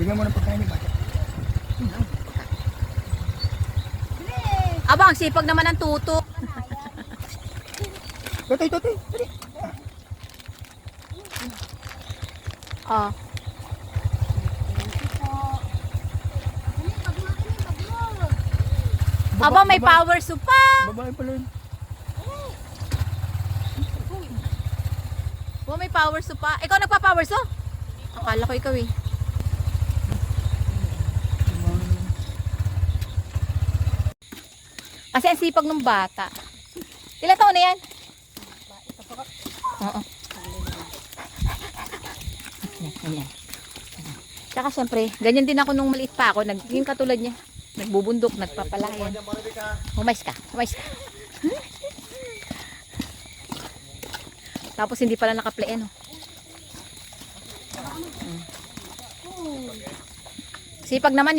Bigyan mo ng pagkain ni bata. Aba, ang sipag naman ng tuto. Totoy, totoy. Dali. Oh. Aba, may power soup pa. Babae pala yun. Oh, may power soup pa. Ikaw nagpa-power soup? Akala ko ikaw eh. Kasi ang sipag ng bata. Ilan taon na yan? Oo. Yan, ganyan. Tsaka syempre, ganyan din ako nung maliit pa ako. Naging katulad niya. Nagbubundok, nagpapalayan. Umayos ka, umayos ka. Tapos hindi pala naka-play ano. Sipag naman